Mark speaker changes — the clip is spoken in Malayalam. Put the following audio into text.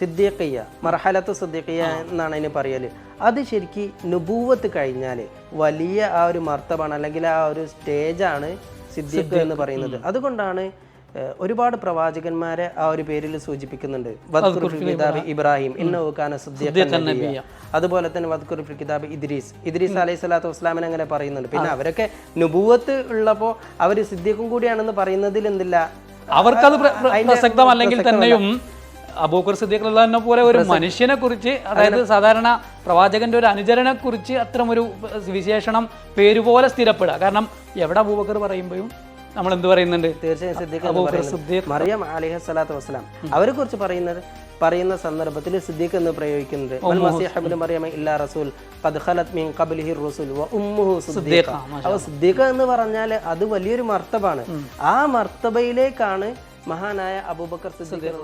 Speaker 1: സിദ്ദീഖിയ മർഹലത്ത് സിദ്ദീഖിയ എന്നാണ് അതിന് പറയൽ അത് ശരിക്ക് നുബൂവത്ത് കഴിഞ്ഞാൽ വലിയ ആ ഒരു മർത്തബാണ് അല്ലെങ്കിൽ ആ ഒരു സ്റ്റേജാണ് സിദ്ദീഖ് എന്ന് പറയുന്നത്. അതുകൊണ്ടാണ് ഒരുപാട് പ്രവാചകന്മാരെ ആ ഒരു പേരിൽ സൂചിപ്പിക്കുന്നുണ്ട്. വദ്കുർ ഫിൽ കിതാബ് ഇബ്രാഹിം ഇന്നഹു കാന സിദ്ദീഖൻ നബിയ്യ. അതുപോലെ തന്നെ വദ്കുർ ഫിൽ കിതാബ് ഇദ്രീസ്. ഇദ്രീസ് അലൈഹി സ്വലാത്തു വസ്സലാമിനെ അങ്ങനെ പറയുന്നുണ്ട്. പിന്നെ അവരൊക്കെ നുബൂവത്ത് ഉള്ളപ്പോൾ അവർ സിദ്ദീഖും കൂടിയാണെന്ന് പറയുന്നതിൽ എന്തില്ല?
Speaker 2: അവർക്കത് പ്ര- പ്ര- പ്രസക്തമല്ലെങ്കിൽ തന്നെയും അബൂക്കർ സിദ്ദീഖ് അള്ളഹാനെ പോലെ ഒരു മനുഷ്യനെ കുറിച്ച് അതായത് സാധാരണ പ്രവാചകന്റെ ഒരു അനുചരനെ കുറിച്ച് അത്തരം ഒരു വിശേഷണം പേരുപോലെ സ്ഥിരപ്പെടുക. കാരണം എവിടെ അബൂബക്കർ പറയുമ്പോഴും നമ്മൾ എന്ത് പറയുന്നുണ്ട്?
Speaker 1: തീർച്ചയായും മറിയം അലിഹ സ്വലാത്തു വസ്സലാം. അവരെ കുറിച്ച് പറയുന്നത് പറയുന്ന സന്ദർഭത്തിൽ സിദ്ദീഖ് എന്ന് പ്രയോഗിക്കുന്നത് ഇല്ലാ റസൂൽ മിൻ ഖബ്ലിഹി റസൂൽ വ ഉമ്മുഹു സിദ്ദീഖ അപ്പോൾ സിദ്ദീഖ എന്ന് പറഞ്ഞാൽ അത് വലിയൊരു മർത്തബാണ്. ആ മർത്തബയിലേക്കാണ് മഹാനായ അബൂബക്കർ സിദ്ദീഖ്